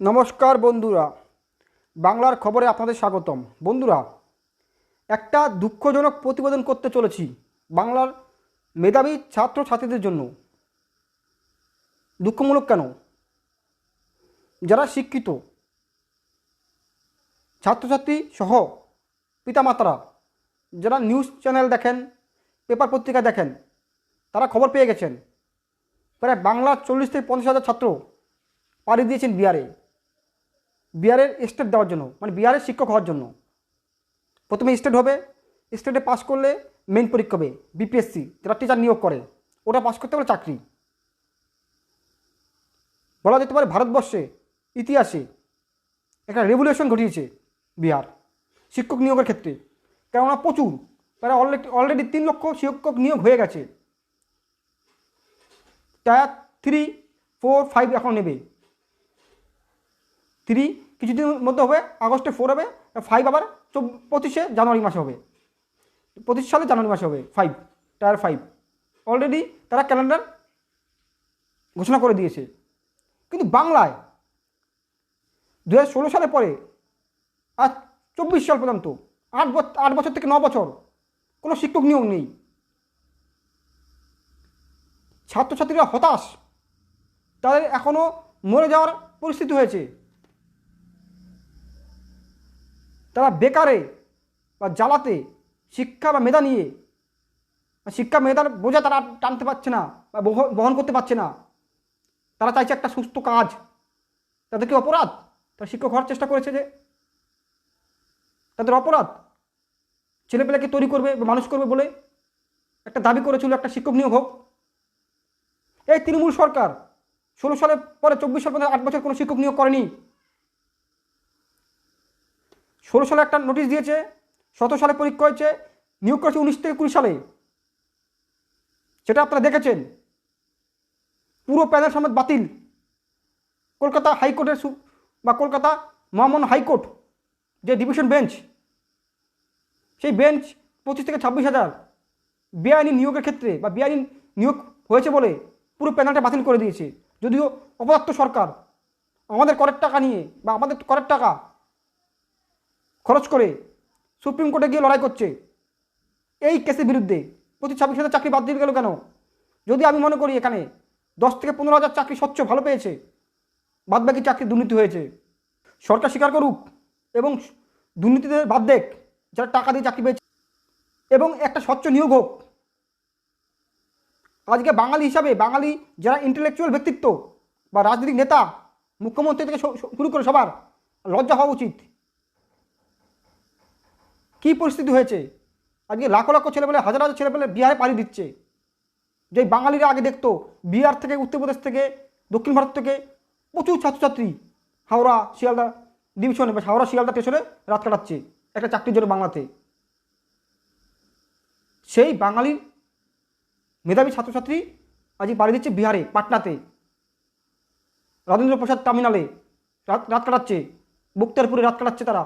নমস্কার বন্ধুরা, বাংলার খবরে আপনাদের স্বাগতম। বন্ধুরা, একটা দুঃখজনক প্রতিবেদন করতে চলেছি বাংলার মেধাবী ছাত্র ছাত্রীদের জন্য। দুঃখমূলক কেন? যারা শিক্ষিত, ছাত্রছাত্রী সহ পিতামাতারা, যারা নিউজ চ্যানেল দেখেন, পেপার পত্রিকা দেখেন, তারা খবর পেয়ে গেছেন। প্রায় বাংলার চল্লিশ থেকে পঞ্চাশ হাজার ছাত্র পাড়ি দিয়েছেন বিহারে। বিহারের স্টেট দেওয়ার জন্য মানে বিহারের শিক্ষক হওয়ার জন্য। প্রথমে স্টেট হবে স্টেটে পাস করলে মেন পরীক্ষা হবে বিপিএসসি যারা টিচার নিয়োগ করে। ওটা পাস করতে হলে চাকরি। বলা যেতে পারে ভারতবর্ষে, ইতিহাসে একটা রেভুলেশন ঘটিয়েছে বিহার, শিক্ষক নিয়োগের ক্ষেত্রে। কেননা প্রচুর, প্রায় অলরেডি অলরেডি তিন লক্ষ শিক্ষক নিয়োগ হয়ে গেছে। টায়ার থ্রি ফোর ফাইভ এখন নেবে। থ্রি কিছুদিনের মধ্যে হবে, আগস্টে ফোর হবে ফাইভ আবার পঁচিশে জানুয়ারি মাসে হবে। পঁচিশ সালে জানুয়ারি মাসে হবে ফাইভ টায়ার ফাইভ অলরেডি তারা ক্যালেন্ডার ঘোষণা করে দিয়েছে। কিন্তু বাংলায় দু ষোলো সালে পরে আর চব্বিশ সাল পর্যন্ত, আট বছর আট বছর থেকে ন বছর কোনো শিক্ষক নিয়োগ নেই। ছাত্রছাত্রীরা হতাশ। তাদের এখনও মরে যাওয়ার পরিস্থিতি হয়েছে। তারা বেকারে বা জ্বালাতে শিক্ষা বা মেধা নিয়ে শিক্ষা মেধার বোঝা তারা টানতে পারছে না বা বহ- বহন করতে পারছে না। তারা চাইছে একটা সুস্থ কাজ। তাদের কি অপরাধ। তারা শিক্ষক হওয়ার চেষ্টা করেছে যে তাদের অপরাধ। ছেলেপেলেকে তৈরি করবে বা মানুষ করবে বলে একটা দাবি করেছিল একটা শিক্ষক নিয়োগ হোক। এই তৃণমূল সরকার ষোলো সালের পরে চব্বিশ সাল পর্যন্ত আট বছর কোনো শিক্ষক নিয়োগ করেনি। ষোলো সালে একটা নোটিশ দিয়েছে, সতেরো সালে পরীক্ষা হয়েছে, নিয়োগ করেছে উনিশ থেকে কুড়ি সালে। সেটা আপনারা দেখেছেন। পুরো প্যানেল সমেত বাতিল। কলকাতা হাইকোর্টের সু- বা কলকাতা মহামান্য হাইকোর্ট, যে ডিভিশন বেঞ্চ, সেই বেঞ্চ পঁচিশ থেকে ছাব্বিশ হাজার বেআইনি নিয়োগের ক্ষেত্রে বা বেআইনি নিয়োগ হয়েছে বলে পুরো প্যানেলটা বাতিল করে দিয়েছে। যদিও অপদার্থ সরকার আমাদের করের টাকা নিয়ে বা আমাদের করের টাকা খরচ করে সুপ্রিম কোর্টে গিয়ে লড়াই করছে। এই কেসের বিরুদ্ধে প্রতি ছাব্বিশ হাজার চাকরি বাদ দিয়ে গেল কেন? যদি আমি মনে করি এখানে দশ থেকে পনেরো হাজার চাকরি স্বচ্ছ ভালো পেয়েছে বাদ বাকি চাকরি দুর্নীতি হয়েছে। সরকার স্বীকার করুক এবং দুর্নীতিদের বাদ দেখ, যারা টাকা দিয়ে চাকরি পেয়েছে। এবং একটা স্বচ্ছ নিয়োগ হোক। আজকে বাঙালি হিসাবে, বাঙালি যারা ইন্টেলেকচুয়াল ব্যক্তিত্ব বা রাজনৈতিক নেতা, মুখ্যমন্ত্রী থেকে শুরু করে সবার, লজ্জা হওয়া উচিত। কী পরিস্থিতি হয়েছে? আজকে লাখো লাখো ছেলেপেলে, হাজার হাজার ছেলেপেলে বিহারে পাড়ি দিচ্ছে। যে বাঙালিরা আগে দেখতো, বিহার থেকে উত্তরপ্রদেশ থেকে, দক্ষিণ ভারত থেকে প্রচুর ছাত্রছাত্রী হাওড়া, শিয়ালদা ডিভিশনে বা হাওড়া, শিয়ালদা স্টেশনে রাত কাটাচ্ছে, একটা চাকরির জন্য বাংলাতে। সেই বাঙালির মেধাবী ছাত্রছাত্রী আজকে পাড়ি দিচ্ছে বিহারে, পাটনাতে। রাজেন্দ্র প্রসাদ টার্মিনালে রাত রাত কাটাচ্ছে বক্তারপুরে রাত কাটাচ্ছে তারা।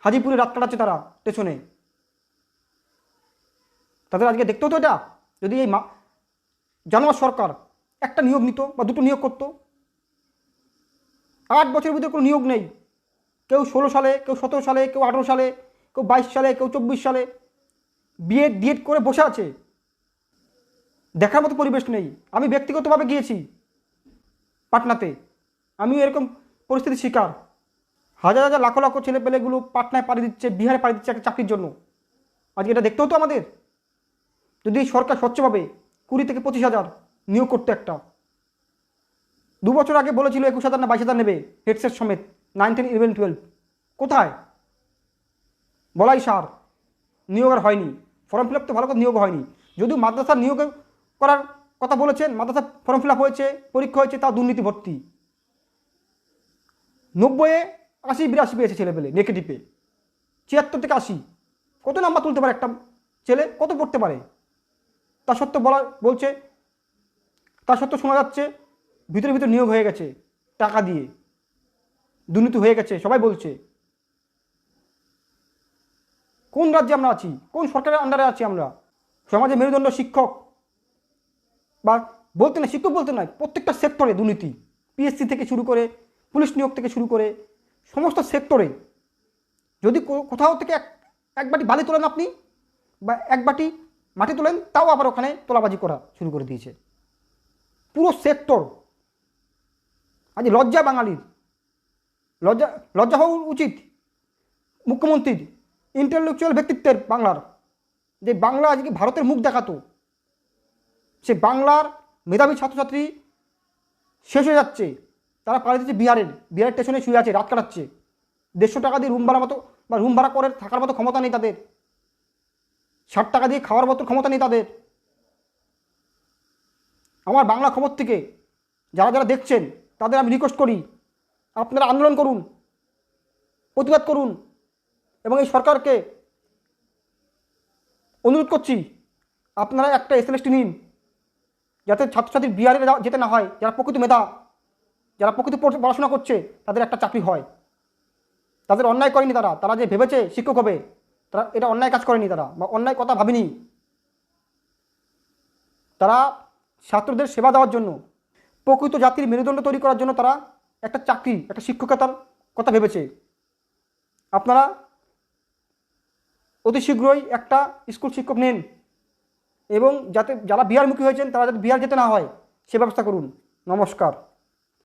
হাজিপুরে রাত কাটাচ্ছে তারা, স্টেশনে। তাদের আজকে দেখতে হতো এটা? যদি এই জানোয়ার সরকার একটা নিয়োগ নিত বা দুটো নিয়োগ করতো। আট বছরের ভিতরে কোনো নিয়োগ নেই। কেউ ষোলো সালে, কেউ সতেরো সালে, কেউ আঠেরো সালে, কেউ বাইশ সালে, কেউ চব্বিশ সালে বিএড ডিএড করে বসে আছে। দেখার মতো পরিবেশ নেই। আমি ব্যক্তিগতভাবে গিয়েছি পাটনাতে। আমিও এরকম পরিস্থিতির শিকার। হাজার হাজার লাখো লাখো ছেলে পেলেগুলো পাটনায় পাড়ি দিচ্ছে, বিহারে পাড়ি দিচ্ছে একটা চাকরির জন্য। আজকে এটা দেখতে হতো আমাদের। যদি সরকার স্বচ্ছভাবে কুড়ি থেকে পঁচিশ হাজার নিয়োগ করতে একটা। দু বছর আগে বলেছিল একুশ হাজার না বাইশ হাজার নেবে, হেডসেট সমেত নাইন টেন ইলেভেন টুয়েলভ কোথায়? বলাই সার, নিয়োগ আর হয়নি। ফর্ম ফিল আপ তো ভালো করে নিয়োগ হয়নি। যদিও মাদ্রাসা নিয়োগ করার কথা বলেছেন, মাদ্রাসা ফর্ম ফিল আপ হয়েছে, পরীক্ষা হয়েছে তা দুর্নীতি ভর্তি। নব্বইয়ে আশি, বিরাশি পেয়েছে ছেলে ছেলেপেলে নেগেটিভে ছিয়াত্তর থেকে আশি। কত নাম্বার তুলতে পারে একটা ছেলে? কত পড়তে পারে? তা সত্ত্বেও বলা, বলছে তা সত্ত্বেও শোনা যাচ্ছে, ভিতরে ভিতরে নিয়োগ হয়ে গেছে, টাকা দিয়ে। দুর্নীতি হয়ে গেছে, সবাই বলছে। কোন রাজ্যে আমরা আছি? কোন সরকারের আন্ডারে আছি আমরা? সমাজে মেরুদণ্ড শিক্ষক। বা বলতে না শিক্ষক বলতে নয় প্রত্যেকটা সেক্টরে দুর্নীতি। পিএসসি থেকে শুরু করে, পুলিশ নিয়োগ থেকে শুরু করে সমস্ত সেক্টরে যদি কোথাও থেকে এক এক বাটি বালি তোলেন আপনি বা এক বাটি মাটি তোলেন, তাও আবার ওখানে তোলাবাজি করা শুরু করে দিয়েছে। পুরো সেক্টর। আজ লজ্জা বাঙালির। লজ্জা লজ্জা হওয়া উচিত মুখ্যমন্ত্রীর ইন্টেলেকচুয়াল ব্যক্তিত্বের বাংলার। যে বাংলা আজকে ভারতের মুখ দেখাতো। সে বাংলার মেধাবী ছাত্রছাত্রী শেষ হয়ে যাচ্ছে। তারা পালিয়ে দিচ্ছে বিহারের বিহারের স্টেশনে শুয়ে আছে, রাত কাটাচ্ছে। দেড়শো টাকা দিয়ে রুম ভাড়া মতো, বা রুম ভাড়া করে থাকার মতো ক্ষমতা নেই তাদের। ষাট টাকা দিয়ে খাওয়ার মতো ক্ষমতা নেই তাদের। আমার বাংলা খবর থেকে যারা যারা দেখছেন, তাদের আমি রিকোয়েস্ট করি, আপনারা আন্দোলন করুন, প্রতিবাদ করুন, এবং এই সরকারকে অনুরোধ করছি, আপনারা একটা এসএলএসটি নিন, যাতে ছাত্রছাত্রী বিহারে যেতে না হয়, যারা প্রকৃত মেধা। যারা প্রকৃত পড়- পড়াশোনা করছে, তাদের একটা চাকরি হয়। তাদের অন্যায় করেনি তারা। তারা যে ভেবেছে শিক্ষক হবে, তারা এটা অন্যায় কাজ করেনি তারা বা অন্যায় কথা ভাবেনি। তারা ছাত্রদের সেবা দেওয়ার জন্য, প্রকৃত জাতির মেরুদণ্ড তৈরি করার জন্য তারা একটা চাকরি, একটা শিক্ষকতার কথা ভেবেছে। আপনারা অতি শীঘ্রই একটা স্কুল শিক্ষক নিন এবং যাতে যারা বিহারমুখী হয়েছেন, তারা যাতে বিহার যেতে না হয়, সে ব্যবস্থা করুন। নমস্কার।